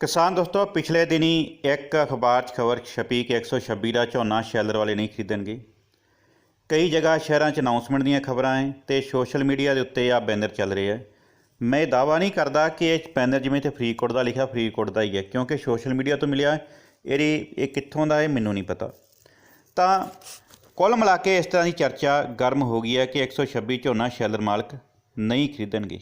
ਕਿਸਾਨ ਦੋਸਤੋ, ਪਿਛਲੇ ਦਿਨੀ ਇੱਕ ਅਖਬਾਰ 'ਚ ਖਬਰ ਛਪੀ ਕਿ 126 ਦਾ ਝੋਨਾ ਸ਼ੈਲਰ ਵਾਲੇ ਨਹੀਂ ਖਰੀਦਣਗੇ। ਕਈ ਜਗ੍ਹਾ ਸ਼ਹਿਰਾਂ 'ਚ ਅਨਾਉਂਸਮੈਂਟ ਦੀਆਂ ਖਬਰਾਂ ਹੈ ਤੇ ਸੋਸ਼ਲ ਮੀਡੀਆ ਦੇ ਉੱਤੇ ਆ ਬੈਨਰ ਚੱਲ ਰਹੇ ਹੈ ਮੈਂ ਇਹ ਦਾਵਾ ਨਹੀਂ ਕਰਦਾ ਕਿ ਇਹ ਬੈਨਰ ਜਿਵੇਂ ਤੇ ਫਰੀਦਕੋਟ ਦਾ ਲਿਖਿਆ, ਫਰੀਦਕੋਟ ਦਾ ਹੀ ਹੈ ਕਿਉਂਕਿ ਸੋਸ਼ਲ ਮੀਡੀਆ ਤੋਂ ਮਿਲਿਆ ਇਹਦੀ, ਇਹ ਕਿੱਥੋਂ ਦਾ ਹੈ ਮੈਨੂੰ ਨਹੀਂ ਪਤਾ। ਤਾਂ ਕੁੱਲ ਮਿਲਾ ਕੇ ਇਸ ਤਰ੍ਹਾਂ ਦੀ ਚਰਚਾ ਗਰਮ ਹੋ ਗਈ ਹੈ ਕਿ 126 ਝੋਨਾ ਸ਼ੈਲਰ ਮਾਲਕ ਨਹੀਂ ਖਰੀਦਣਗੇ।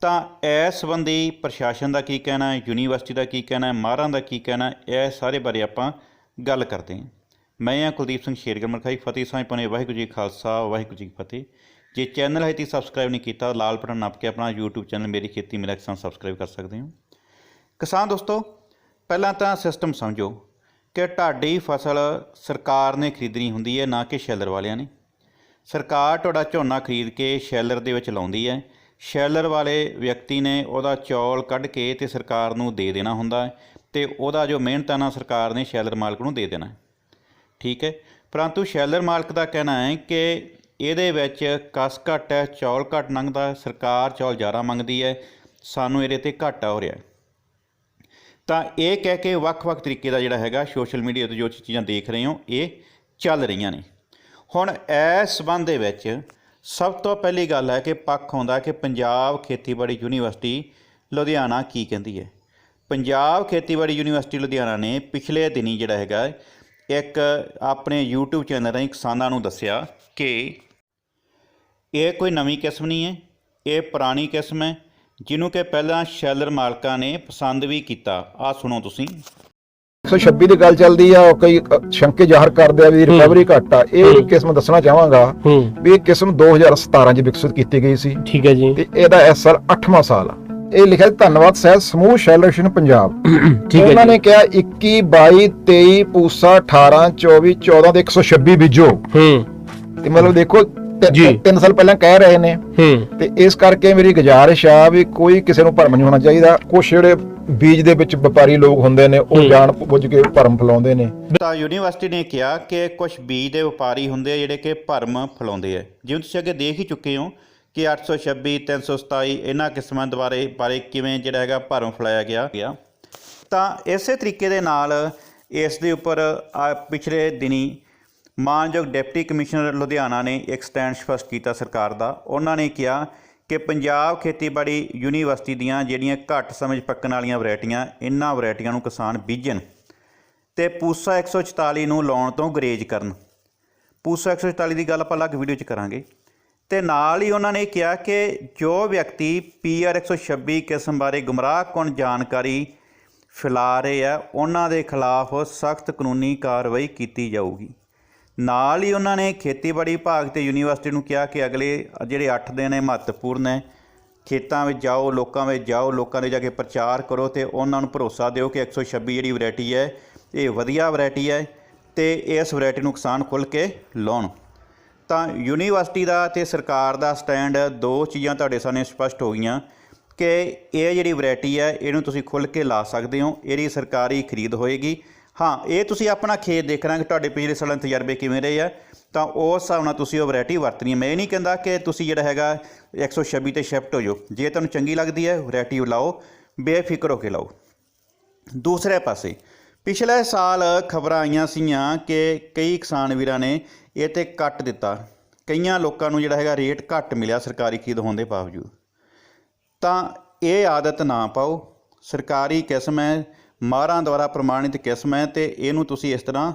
ਤਾਂ ਇਸ ਸੰਬੰਧੀ ਪ੍ਰਸ਼ਾਸਨ ਦਾ ਕੀ ਕਹਿਣਾ ਹੈ ਯੂਨੀਵਰਸਿਟੀ ਦਾ ਕੀ ਕਹਿਣਾ ਹੈ ਮਾਹਰਾਂ ਦਾ ਕੀ ਕਹਿਣਾ ਹੈ ਇਹ ਸਾਰੇ ਬਾਰੇ ਆਪਾਂ ਗੱਲ ਕਰਦੇ ਹਾਂ। ਮੈਂ ਹਾਂ ਕੁਲਦੀਪ ਸਿੰਘ ਸ਼ੇਰਗਰ ਮਰਖਾਈ ਫਤਿਹ ਸਾਹਿਬ ਪਨੇ ਵਾਹਿਗੁਰੂ ਜੀ ਖਾਲਸਾ, ਵਾਹਿਗੁਰੂ ਜੀ ਕੀ ਫਤਿਹ। ਜੇ ਚੈਨਲ ਹੈ ਤੀ ਸਬਸਕ੍ਰਾਈਬ ਨਹੀਂ ਕੀਤਾ, ਲਾਲ ਬਟਨ ਨੱਪ ਕੇ ਆਪਣਾ YouTube ਚੈਨਲ ਮੇਰੀ ਖੇਤੀ ਮੇਰਾ ਕਿਸਾਨ ਸਬਸਕ੍ਰਾਈਬ ਕਰ ਸਕਦੇ ਹੋ। ਕਿਸਾਨ ਦੋਸਤੋ, ਪਹਿਲਾਂ ਤਾਂ ਸਿਸਟਮ ਸਮਝੋ ਕਿ ਢਾਡੀ ਫਸਲ ਸਰਕਾਰ ਨੇ ਖਰੀਦਣੀ ਹੁੰਦੀ ਹੈ, ਨਾ ਕਿ ਸ਼ੈਲਰ ਵਾਲਿਆਂ ਨੇ। ਸਰਕਾਰ ਤੁਹਾਡਾ ਝੋਨਾ ਖਰੀਦ ਕੇ ਸ਼ੈਲਰ ਦੇ ਵਿੱਚ ਲਾਉਂਦੀ ਹੈ ਸ਼ੈਲਰ ਵਾਲੇ ਵਿਅਕਤੀ ਨੇ ਉਹਦਾ ਚੌਲ ਕੱਢ ਕੇ ਤੇ ਸਰਕਾਰ ਨੂੰ ਦੇ ਦੇਣਾ ਹੁੰਦਾ ਹੈ ਤੇ ਉਹਦਾ ਜੋ ਮਿਹਨਤਾਨਾ ਸਰਕਾਰ ਨੇ ਸ਼ੈਲਰ ਮਾਲਕ ਨੂੰ ਦੇ ਦੇਣਾ ਠੀਕ ਹੈ? ਪਰੰਤੂ ਸ਼ੈਲਰ ਮਾਲਕ ਦਾ ਕਹਿਣਾ ਹੈ ਕਿ ਇਹਦੇ ਵਿੱਚ ਕਸ ਘੱਟ ਹੈ, ਚੌਲ ਘੱਟ ਲੰਘਦਾ ਸਰਕਾਰ ਚੌਲ ਜ਼ਿਆਦਾ ਮੰਗਦੀ ਹੈ, ਸਾਨੂੰ ਇਹਦੇ ਤੇ ਘਾਟਾ ਹੋ ਰਿਹਾ ਤਾਂ ਇਹ ਕਹਿ ਕੇ ਵੱਖ-ਵੱਖ ਤਰੀਕੇ ਦਾ ਜਿਹੜਾ ਹੈਗਾ ਸੋਸ਼ਲ ਮੀਡੀਆ ਤੇ ਜੋ ਚੀਜ਼ਾਂ ਦੇਖ ਰਹੇ ਹੋ, ਇਹ ਚੱਲ ਰਹੀਆਂ ਨੇ। ਹੁਣ ਇਸ ਸੰਬੰਧ ਦੇ ਵਿੱਚ ਸਭ ਤੋਂ ਪਹਿਲੀ ਗੱਲ ਹੈ ਕਿ ਪੱਖ ਹੁੰਦਾ ਕਿ ਪੰਜਾਬ ਖੇਤੀਬਾੜੀ ਯੂਨੀਵਰਸਿਟੀ ਲੁਧਿਆਣਾ ਕੀ ਕਹਿੰਦੀ ਹੈ। ਪੰਜਾਬ ਖੇਤੀਬਾੜੀ ਯੂਨੀਵਰਸਿਟੀ ਲੁਧਿਆਣਾ ਨੇ ਪਿਛਲੇ ਦਿਨੀ ਜਿਹੜਾ ਹੈਗਾ, ਇੱਕ ਆਪਣੇ YouTube ਚੈਨਲ ਰਾਹੀਂ ਕਿਸਾਨਾਂ ਨੂੰ ਦੱਸਿਆ ਕਿ ਇਹ ਕੋਈ ਨਵੀਂ ਕਿਸਮ ਨਹੀਂ ਹੈ, ਇਹ ਪੁਰਾਣੀ ਕਿਸਮ ਹੈ, ਜਿਹਨੂੰ ਕਿ ਪਹਿਲਾਂ ਸ਼ੈਲਰ ਮਾਲਕਾਂ ਨੇ ਪਸੰਦ ਵੀ ਕੀਤਾ। ਆ ਸੁਣੋ ਤੁਸੀਂ। 126 ਦੀ ਗੱਲ ਚੱਲਦੀ ਆ ਕਈ ਸ਼ੰਕੇ ਜ਼ਾਹਰ ਕਰਦੇ ਆ ਵੀ ਰਿਕਵਰੀ ਘੱਟ ਆ। ਇਹ ਕਿਸਮ ਦੱਸਣਾ ਚਾਹਾਂਗਾ ਵੀ ਇਹ ਕਿਸਮ 2017 ਚ ਵਿਕਸਿਤ ਕੀਤੀ ਗਈ ਸੀ। ਠੀਕ ਹੈ ਜੀ। ਤੇ ਇਹਦਾ ਸਾਲ 8ਵਾਂ ਸਾਲ ਆ। ਇਹ ਲਿਖਿਆ ਧੰਨਵਾਦ ਸਹਿਤ ਸਮੂਹ ਸ਼ੈਲਰੇਸ਼ਨ ਪੰਜਾਬ। ਠੀਕ ਹੈ ਉਹਨਾਂ ਨੇ ਕਿਹਾ 21 22 23 ਪੂਸਾ 18 24 14 ਤੇ 126 ਬੀਜੋ। ਹੂੰ। ਤੇ ਮਤਲਬ ਦੇਖੋ। 3 ਸਾਲ ਪਹਿਲਾਂ ਕਹਿ ਰਹੇ ਨੇ। ਹੂੰ। ਤੇ ਇਸ ਕਰਕੇ ਮੇਰੀ ਗੁਜ਼ਾਰਿਸ਼ ਆ ਵੀ ਕੋਈ ਕਿਸੇ ਨੂੰ ਭਰਮ ਨਹੀਂ ਹੋਣਾ ਚਾਹੀਦਾ। ਕੁਛ ਜਿਹੜੇ ਬੀਜ ਦੇ ਵਿੱਚ ਵਪਾਰੀ ਲੋਕ ਹੁੰਦੇ ਨੇ ਉਹ ਜਾਣ ਬੁੱਝ ਕੇ ਭਰਮ ਫੈਲਾਉਂਦੇ ਨੇ। ਤਾਂ ਯੂਨੀਵਰਸਿਟੀ ਨੇ ਕਿਹਾ ਕਿ ਕੁਝ ਬੀਜ ਦੇ ਵਪਾਰੀ ਹੁੰਦੇ ਆ ਜਿਹੜੇ ਕਿ ਭਰਮ ਫੈਲਾਉਂਦੇ ਆ। ਜਿਵੇਂ ਤੁਸੀਂ ਅੱਗੇ ਦੇਖ ਹੀ ਚੁੱਕੇ ਹੋ ਕਿ 826 327 ਇਹਨਾਂ ਕਿਸਮਾਂ ਦੁਆਰੇ ਬਾਰੇ ਕਿਵੇਂ ਜਿਹੜਾ ਹੈਗਾ ਭਰਮ ਫੈਲਾਇਆ ਗਿਆ। ਗਿਆ। ਤਾਂ ਇਸੇ ਤਰੀਕੇ ਦੇ ਨਾਲ ਇਸ ਦੇ ਉੱਪਰ ਆ ਪਿਛਲੇ ਦਿਨੀ ਮਾਨਯੋਗ ਡਿਪਟੀ ਕਮਿਸ਼ਨਰ ਲੁਧਿਆਣਾ ਨੇ ਇੱਕ ਸਟੈਂਡ ਸਪਸ਼ਟ ਕੀਤਾ ਸਰਕਾਰ ਦਾ। ਉਹਨਾਂ ਨੇ ਕਿਹਾ ਕਿ ਪੰਜਾਬ ਖੇਤੀਬਾੜੀ ਯੂਨੀਵਰਸਿਟੀ ਦੀਆਂ ਜਿਹੜੀਆਂ ਘੱਟ ਸਮਝ ਪੱਕਣ ਵਾਲੀਆਂ ਵੈਰਾਈਟੀਆਂ ਇਹਨਾਂ ਵੈਰਾਈਟੀਆਂ ਨੂੰ ਕਿਸਾਨ ਬੀਜਣ ਤੇ ਪੂਸਾ 144 ਨੂੰ ਲਾਉਣ ਤੋਂ ਗਰੇਜ ਕਰਨ। ਪੂਸਾ 144 ਦੀ ਗੱਲ ਆਪਾਂ ਅਲੱਗ ਵੀਡੀਓ 'ਚ ਕਰਾਂਗੇ। ਤੇ ਨਾਲ ਹੀ ਉਹਨਾਂ ਨੇ ਕਿਹਾ ਕਿ ਜੋ ਵਿਅਕਤੀ ਪੀਆਰ 126 ਕਿਸਮ ਬਾਰੇ ਗੁੰਮਰਾਹਕੁਨ ਜਾਣਕਾਰੀ ਫੈਲਾ ਰਹੇ ਆ, ਉਹਨਾਂ ਦੇ ਖਿਲਾਫ ਸਖਤ ਕਾਨੂੰਨੀ ਕਾਰਵਾਈ ਕੀਤੀ ਜਾਊਗੀ। ਨਾਲ ਹੀ ਉਹਨਾਂ ਨੇ ਖੇਤੀਬਾੜੀ ਵਿਭਾਗ ਤੇ ਯੂਨੀਵਰਸਿਟੀ ਨੂੰ ਕਿਹਾ ਕਿ ਅਗਲੇ ਜਿਹੜੇ 8 ਦਿਨ ਹੈ ਮਹੱਤਵਪੂਰਨ ਹੈ, ਖੇਤਾਂ ਵਿੱਚ ਜਾਓ, ਲੋਕਾਂ ਵਿੱਚ ਜਾਓ, ਲੋਕਾਂ ਦੇ ਜਾ ਕੇ ਪ੍ਰਚਾਰ ਕਰੋ ਤੇ ਉਹਨਾਂ ਨੂੰ ਭਰੋਸਾ ਦਿਓ ਕਿ 126 ਜਿਹੜੀ ਵੈਰਾਈਟੀ ਹੈ, ਇਹ ਵਧੀਆ ਵੈਰਾਈਟੀ ਹੈ ਤੇ ਇਸ ਵੈਰਾਈਟੀ ਨੂੰ ਕਿਸਾਨ ਖੁੱਲ੍ਹ ਕੇ ਲਾਉਣ। ਤਾਂ ਯੂਨੀਵਰਸਿਟੀ ਦਾ ਤੇ ਸਰਕਾਰ ਦਾ ਸਟੈਂਡ, ਦੋ ਚੀਜ਼ਾਂ ਤੁਹਾਡੇ ਸਾਹਮਣੇ ਸਪਸ਼ਟ ਹੋ ਗਈਆਂ ਕਿ ਇਹ ਜਿਹੜੀ ਵੈਰਾਈਟੀ ਹੈ, ਇਹਨੂੰ ਤੁਸੀਂ ਖੁੱਲ੍ਹ ਕੇ ਲਾ ਸਕਦੇ ਹੋ, ਇਹਦੀ ਸਰਕਾਰੀ ਖਰੀਦ ਹੋਏਗੀ। ਹਾਂ, ਇਹ ਤੁਸੀਂ ਆਪਣਾ ਖੇਤ ਦੇਖਣਾ ਕਿ ਤੁਹਾਡੇ ਪਿਛਲੇ ਸਾਲਾਂ ਦੇ ਤਜਰਬੇ ਕਿਵੇਂ ਰਹੇ ਆ। ਤਾਂ ਉਸ ਹਿਸਾਬ ਨਾਲ ਤੁਸੀਂ ਉਹ ਵੈਰਾਈਟੀ ਵਰਤਣੀ ਹੈ ਮੈਂ ਇਹ ਨਹੀਂ ਕਹਿੰਦਾ ਕਿ ਤੁਸੀਂ ਜਿਹੜਾ ਹੈਗਾ 126 ਤੇ ਸ਼ਿਫਟ ਹੋ ਜਾਓ। ਜੇ ਤੁਹਾਨੂੰ ਚੰਗੀ ਲੱਗਦੀ ਹੈ, ਵੈਰਾਈਟੀ ਲਾਓ, ਬੇਫਿਕਰ ਹੋ ਕੇ ਲਾਓ। ਦੂਸਰੇ ਪਾਸੇ, ਪਿਛਲੇ ਸਾਲ ਖਬਰਾਂ ਆਈਆਂ ਸੀਆਂ ਕਿ ਕਈ ਕਿਸਾਨ ਵੀਰਾਂ ਨੇ ਇਹ ਤੇ ਕੱਟ ਦਿੱਤਾ। ਕਈਆਂ ਲੋਕਾਂ ਨੂੰ ਜਿਹੜਾ ਹੈਗਾ ਰੇਟ ਘੱਟ ਮਿਲਿਆ ਸਰਕਾਰੀ ਖਰੀਦ ਹੋਣ ਦੇ ਬਾਵਜੂਦ। ਤਾਂ ਇਹ ਆਦਤ ਨਾ ਪਾਓ। ਸਰਕਾਰੀ ਕਿਸਮ ਹੈ ਮਾਹਰਾਂ ਦੁਆਰਾ ਪ੍ਰਮਾਣਿਤ ਕਿਸਮ ਹੈ ਤੇ ਇਹਨੂੰ ਤੁਸੀਂ ਇਸ ਤਰ੍ਹਾਂ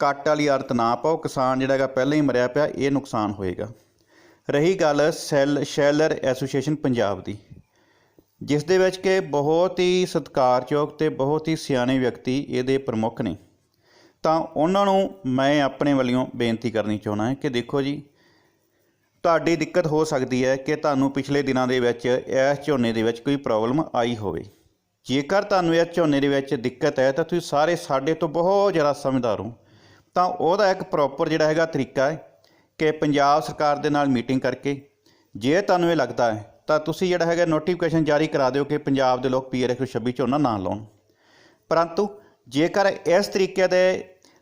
ਕੱਟ ਵਾਲੀ ਆਦਤ ਨਾ ਪਾਓ। ਕਿਸਾਨ ਜਿਹੜਾ ਹੈਗਾ ਪਹਿਲਾਂ ਹੀ ਮਰਿਆ ਪਿਆ, ਇਹ ਨੁਕਸਾਨ ਹੋਏਗਾ। ਰਹੀ ਗੱਲ ਸੈਲ, ਸ਼ੈਲਰ ਐਸੋਸੀਏਸ਼ਨ ਪੰਜਾਬ ਦੀ, ਜਿਸ ਦੇ ਵਿੱਚ ਕਿ ਬਹੁਤ ਹੀ ਸਤਿਕਾਰਯੋਗ ਤੇ ਬਹੁਤ ਹੀ ਸਿਆਣੇ ਵਿਅਕਤੀ ਇਹਦੇ ਪ੍ਰਮੁੱਖ ਨੇ। ਤਾਂ ਉਹਨਾਂ ਨੂੰ ਮੈਂ ਆਪਣੇ ਵੱਲੋਂ ਬੇਨਤੀ ਕਰਨੀ ਚਾਹੁੰਦਾ ਹਾਂ ਕਿ ਦੇਖੋ ਜੀ, ਤੁਹਾਡੀ ਦਿੱਕਤ ਹੋ ਸਕਦੀ ਹੈ ਕਿ ਤੁਹਾਨੂੰ ਪਿਛਲੇ ਦਿਨਾਂ ਦੇ ਵਿੱਚ, ਇਸ ਝੋਨੇ ਦੇ ਵਿੱਚ ਕੋਈ ਪ੍ਰੋਬਲਮ ਆਈ ਹੋਵੇ। ਜੇਕਰ ਤੁਹਾਨੂੰ ਇਹ ਝੋਨੇ ਦੇ ਵਿੱਚ ਦਿੱਕਤ ਹੈ ਤਾਂ ਤੁਸੀਂ ਸਾਰੇ ਸਾਡੇ ਤੋਂ ਬਹੁਤ ਜ਼ਿਆਦਾ ਸਮਝਦਾਰ ਹੋ। ਤਾਂ ਉਹਦਾ ਇੱਕ ਪ੍ਰੋਪਰ ਜਿਹੜਾ ਹੈਗਾ ਤਰੀਕਾ ਹੈ ਕਿ ਪੰਜਾਬ ਸਰਕਾਰ ਦੇ ਨਾਲ ਮੀਟਿੰਗ ਕਰਕੇ ਜੇ ਤੁਹਾਨੂੰ ਇਹ ਲੱਗਦਾ ਹੈ ਤਾਂ ਤੁਸੀਂ ਜਿਹੜਾ ਹੈਗਾ ਨੋਟੀਫਿਕੇਸ਼ਨ ਜਾਰੀ ਕਰਾ ਦਿਓ ਕਿ ਪੰਜਾਬ ਦੇ ਲੋਕ ਪੀਆਰ 126 ਝੋਨਾ ਨਾ ਲਾਉਣ। ਪਰੰਤੂ ਜੇਕਰ ਇਸ ਤਰੀਕੇ ਦੇ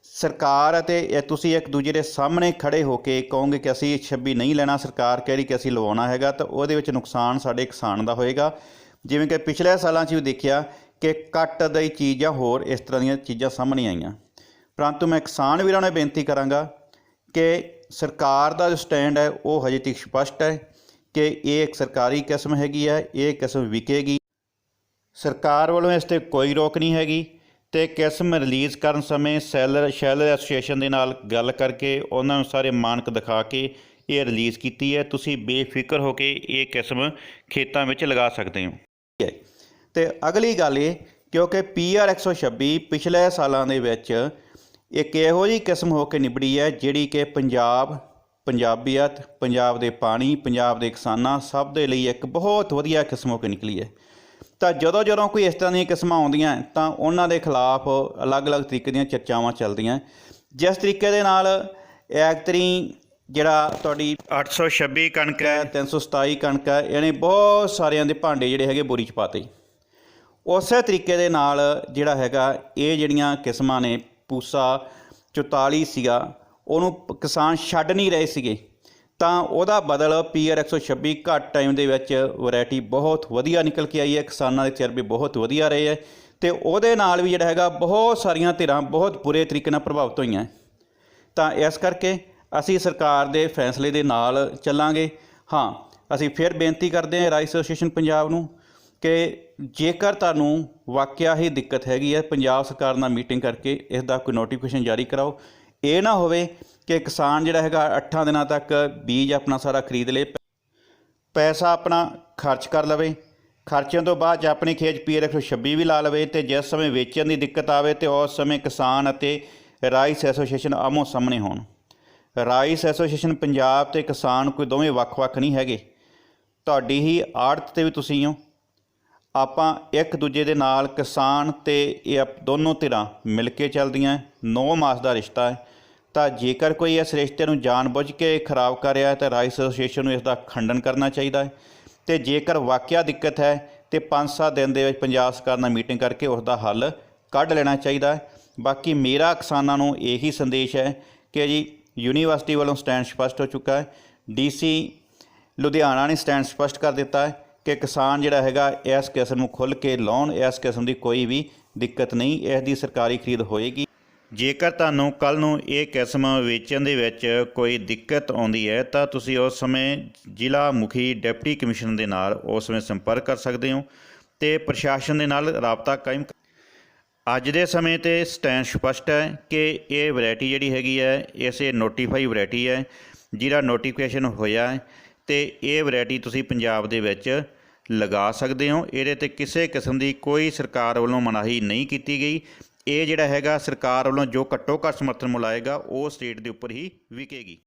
ਸਰਕਾਰ ਅਤੇ ਤੁਸੀਂ ਇੱਕ ਦੂਜੇ ਦੇ ਸਾਹਮਣੇ ਖੜੇ ਹੋ ਕੇ ਕਹੋਗੇ ਕਿ ਅਸੀਂ 26 ਨਹੀਂ ਲੈਣਾ ਸਰਕਾਰ ਕਹਿ ਰਹੀ ਕਿ ਅਸੀਂ ਲਵਾਉਣਾ ਹੈਗਾ, ਤਾਂ ਉਹਦੇ ਵਿੱਚ ਨੁਕਸਾਨ ਸਾਡੇ ਕਿਸਾਨ ਦਾ ਹੋਏਗਾ। ਜਿਵੇਂ ਕਿ ਪਿਛਲੇ ਸਾਲਾਂ 'ਚ ਵੀ ਦੇਖਿਆ ਕਿ ਕੱਟ ਦੀ ਚੀਜ਼ ਜਾਂ ਹੋਰ ਇਸ ਤਰ੍ਹਾਂ ਦੀਆਂ ਚੀਜ਼ਾਂ ਸਾਹਮਣੇ ਆਈਆਂ। ਪਰੰਤੂ ਮੈਂ ਕਿਸਾਨ ਵੀਰਾਂ ਨੂੰ ਬੇਨਤੀ ਕਰਾਂਗਾ ਕਿ ਸਰਕਾਰ ਦਾ ਜੋ ਸਟੈਂਡ ਹੈ, ਉਹ ਹਜੇ ਤੱਕ ਸਪਸ਼ਟ ਹੈ ਕਿ ਇਹ ਇੱਕ ਸਰਕਾਰੀ ਕਿਸਮ ਹੈਗੀ ਹੈ, ਇਹ ਕਿਸਮ ਵਿਕੇਗੀ। ਸਰਕਾਰ ਵੱਲੋਂ ਇਸ ਤੇ ਕੋਈ ਰੋਕ ਨਹੀਂ ਹੈਗੀ ਤੇ ਕਿਸਮ ਰਿਲੀਜ਼ ਕਰਨ ਸਮੇਂ ਸੈਲਰ, ਸ਼ੈਲਰ ਐਸੋਸੀਏਸ਼ਨ ਦੇ ਨਾਲ ਗੱਲ ਕਰਕੇ ਉਹਨਾਂ ਨੂੰ ਸਾਰੇ ਮਾਨਕ ਦਿਖਾ ਕੇ ਇਹ ਰਿਲੀਜ਼ ਕੀਤੀ ਹੈ। ਤੁਸੀਂ ਬੇਫਿਕਰ ਹੋ ਕੇ ਇਹ ਕਿਸਮ ਖੇਤਾਂ ਵਿੱਚ ਲਗਾ ਸਕਦੇ ਹੋ। ਤੇ ਅਗਲੀ ਗੱਲ ਇਹ ਕਿਉਂਕਿ ਪੀਆਰ 126 ਪਿਛਲੇ ਸਾਲਾਂ ਦੇ ਵਿੱਚ ਇੱਕ ਇਹੋ ਜਿਹੀ ਕਿਸਮ ਹੋ ਕੇ ਨਿਬੜੀ ਹੈ ਜਿਹੜੀ ਕਿ ਪੰਜਾਬ ਪੰਜਾਬੀਅਤ ਪੰਜਾਬ ਦੇ ਪਾਣੀ ਪੰਜਾਬ ਦੇ ਕਿਸਾਨਾਂ ਸਭ ਦੇ ਲਈ ਇੱਕ ਬਹੁਤ ਵਧੀਆ ਕਿਸਮ ਹੋ ਕੇ ਨਿਕਲੀ ਹੈ। ਤਾਂ ਜਦੋਂ ਜਦੋਂ ਕੋਈ ਇਸ ਤਰ੍ਹਾਂ ਦੀਆਂ ਕਿਸਮਾਂ ਆਉਂਦੀਆਂ ਤਾਂ ਉਹਨਾਂ ਦੇ ਖਿਲਾਫ ਅਲੱਗ-ਅਲੱਗ ਤਰੀਕੇ ਦੀਆਂ ਚਰਚਾਵਾਂ ਚੱਲਦੀਆਂ। ਜਿਸ ਤਰੀਕੇ ਦੇ ਨਾਲ ਐਕਟਰੀ ਜਿਹੜਾ ਤੁਹਾਡੀ 826 ਕਣਕ ਹੈ। 327 ਕਣਕ ਹੈ ਇਹਨੇ ਬਹੁਤ ਸਾਰਿਆਂ ਦੇ ਭਾਂਡੇ ਜਿਹੜੇ ਹੈਗੇ ਬੋਰੀ ਚ ਪਾਤੇ। ਉਸੇ ਤਰੀਕੇ ਦੇ ਨਾਲ ਜਿਹੜਾ ਹੈਗਾ, ਇਹ ਜਿਹੜੀਆਂ ਕਿਸਮਾਂ ਨੇ, ਪੂਸਾ 44 ਸੀਗਾ, ਉਹਨੂੰ ਕਿਸਾਨ ਛੱਡ ਨਹੀਂ ਰਹੇ ਸੀਗੇ। ਤਾਂ ਉਹਦਾ ਬਦਲ ਪੀਆਰ 126 ਘੱਟ ਟਾਈਮ ਦੇ ਵਿੱਚ ਵੈਰਾਈਟੀ ਬਹੁਤ ਵਧੀਆ ਨਿਕਲ ਕੇ ਆਈ ਹੈ, ਕਿਸਾਨਾਂ ਦੇ ਤਜਰਬੇ ਬਹੁਤ ਵਧੀਆ ਰਹੇ ਹੈ ਤੇ ਉਹਦੇ ਨਾਲ ਵੀ ਜਿਹੜਾ ਹੈਗਾ, ਬਹੁਤ ਸਾਰੀਆਂ ਧਿਰਾਂ ਬਹੁਤ ਬੁਰੇ ਤਰੀਕੇ ਨਾਲ ਪ੍ਰਭਾਵਿਤ ਹੋਈਆਂ ਤਾਂ ਇਸ ਕਰਕੇ ਅਸੀਂ ਸਰਕਾਰ ਦੇ ਫੈਸਲੇ ਦੇ ਨਾਲ ਚੱਲਾਂਗੇ। ਹਾਂ, ਅਸੀਂ ਫਿਰ ਬੇਨਤੀ ਕਰਦੇ ਹਾਂ ਰਾਈਸ ਐਸੋਸੀਏਸ਼ਨ ਪੰਜਾਬ ਨੂੰ ਕਿ ਜੇਕਰ ਤੁਹਾਨੂੰ ਵਾਕਿਆ ਹੀ ਦਿੱਕਤ ਹੈਗੀ ਹੈ, ਪੰਜਾਬ ਸਰਕਾਰ ਨਾਲ ਮੀਟਿੰਗ ਕਰਕੇ ਇਸ ਦਾ ਕੋਈ ਨੋਟੀਫਿਕੇਸ਼ਨ ਜਾਰੀ ਕਰਾਓ। ਇਹ ਨਾ ਹੋਵੇ ਕਿ ਕਿਸਾਨ ਜਿਹੜਾ ਹੈਗਾ 8 ਦਿਨਾਂ ਤੱਕ ਬੀਜ ਆਪਣਾ ਸਾਰਾ ਖਰੀਦ ਲੇ, ਪੈਸਾ ਆਪਣਾ ਖਰਚ ਕਰ ਲਵੇ। ਖਰਚਿਆਂ ਤੋਂ ਬਾਅਦ 'ਚ ਆਪਣੀ ਖੇਤ ਪੀਆਰ 126 ਵੀ ਲਾ ਲਵੇ ਤੇ ਜਿਸ ਸਮੇਂ ਵੇਚਣ ਦੀ ਦਿੱਕਤ ਆਵੇ ਤੇ ਉਸ ਸਮੇਂ ਕਿਸਾਨ ਅਤੇ ਰਾਈਸ ਐਸੋਸੀਏਸ਼ਨ ਆਮੋ ਸਾਹਮਣੇ ਹੋਣ। ਰਾਈਸ ਐਸੋਸੀਏਸ਼ਨ ਪੰਜਾਬ ਤੇ ਕਿਸਾਨ ਕੋਈ ਦੋਵੇਂ ਵੱਖ-ਵੱਖ ਨਹੀਂ ਹੈਗੇ। ਤੁਹਾਡੀ ਹੀ ਆੜਤ ਤੇ ਵੀ ਤੁਸੀਂ ਹੋ। ਆਪਾਂ ਇੱਕ ਦੂਜੇ ਦੇ ਨਾਲ ਕਿਸਾਨ ਤੇ ਇਹ ਆਪ- ਦੋਨੋਂ ਧਿਰਾਂ ਮਿਲ ਕੇ ਚੱਲਦੀਆਂ 9 ਮਾਸ ਦਾ ਰਿਸ਼ਤਾ ਹੈ। ਤਾਂ ਜੇਕਰ ਕੋਈ ਇਸ ਰਿਸ਼ਤੇ ਨੂੰ ਜਾਣਬੁੱਝ ਕੇ ਖਰਾਬ ਕਰ ਰਿਹਾ ਹੈ, ਤਾਂ ਰਾਈਸ ਐਸੋਸੀਏਸ਼ਨ ਨੂੰ ਇਸ ਦਾ ਖੰਡਨ ਕਰਨਾ ਚਾਹੀਦਾ ਹੈ। ਤੇ ਜੇਕਰ ਵਾਕਿਆ ਦਿੱਕਤ ਹੈ, ਤੇ 5-7 ਦਿਨ ਦੇ ਵਿੱਚ ਪੰਜਾਬ ਸਰਕਾਰ ਨਾਲ ਮੀਟਿੰਗ ਕਰਕੇ ਉਸ ਦਾ ਹੱਲ ਕੱਢ ਲੈਣਾ ਚਾਹੀਦਾ ਹੈ। ਬਾਕੀ ਮੇਰਾ ਕਿਸਾਨਾਂ ਨੂੰ ਇਹੀ ਸੰਦੇਸ਼ ਹੈ ਕਿ ਜੀ, ਯੂਨੀਵਰਸਿਟੀ ਵੱਲੋਂ ਸਟੈਂਡ ਸਪਸ਼ਟ ਹੋ ਚੁੱਕਾ ਹੈ। ਡੀਸੀ ਲੁਧਿਆਣਾ ਨੇ ਸਟੈਂਡ ਸਪਸ਼ਟ ਕਰ ਦਿੱਤਾ ਹੈ। ਕਿ ਕਿਸਾਨ ਜਿਹੜਾ ਹੈਗਾ ਇਸ ਕਿਸਮ ਨੂੰ ਖੁੱਲ੍ਹ ਕੇ ਲਾਉਣ, ਇਸ ਕਿਸਮ ਦੀ ਕੋਈ ਵੀ ਦਿੱਕਤ ਨਹੀਂ ਇਸ ਦੀ ਸਰਕਾਰੀ ਖਰੀਦ ਹੋਏਗੀ। ਜੇਕਰ ਤੁਹਾਨੂੰ ਕੱਲ ਨੂੰ ਇਹ ਕਿਸਮ ਵੇਚਣ ਦੇ ਵਿੱਚ ਕੋਈ ਦਿੱਕਤ ਆਉਂਦੀ ਹੈ, ਤਾਂ ਤੁਸੀਂ ਉਸ ਸਮੇਂ ਜ਼ਿਲ੍ਹਾ ਮੁਖੀ ਡਿਪਟੀ ਕਮਿਸ਼ਨਰ ਦੇ ਨਾਲ ਉਸ ਸਮੇਂ ਸੰਪਰਕ ਕਰ ਸਕਦੇ ਹੋ ਤੇ ਪ੍ਰਸ਼ਾਸਨ ਦੇ ਨਾਲ ਰਾਬਤਾ ਕਾਇਮ ਅੱਜ ਦੇ ਸਮੇਂ ਤੇ ਸਟੈਂਡ ਸਪਸ਼ਟ ਹੈ ਕਿ ਇਹ ਵੈਰਾਈਟੀ ਜਿਹੜੀ ਹੈਗੀ ਹੈ, ਇਸੇ ਨੋਟੀਫਾਈ ਵੈਰਾਈਟੀ ਹੈ ਜਿਹਦਾ ਨੋਟੀਫਿਕੇਸ਼ਨ ਹੋਇਆ ਹੈ ਤੇ ਇਹ ਵੈਰਾਈਟੀ ਤੁਸੀਂ ਪੰਜਾਬ ਦੇ ਵਿੱਚ ਲਗਾ ਸਕਦੇ ਹੋ। ਇਹਦੇ ਤੇ ਕਿਸੇ ਕਿਸਮ ਦੀ ਕੋਈ ਸਰਕਾਰ ਵੱਲੋਂ ਮਨਾਹੀ ਨਹੀਂ ਕੀਤੀ ਗਈ। ਇਹ ਜਿਹੜਾ ਹੈਗਾ ਸਰਕਾਰ ਵੱਲੋਂ ਜੋ ਘੱਟੋ ਘੱਟ ਸਮਰਥਨ ਮੁਲਾਏਗਾ, ਉਹ ਸਟੇਟ ਦੇ ਉੱਪਰ ਹੀ ਵਿਕੇਗੀ।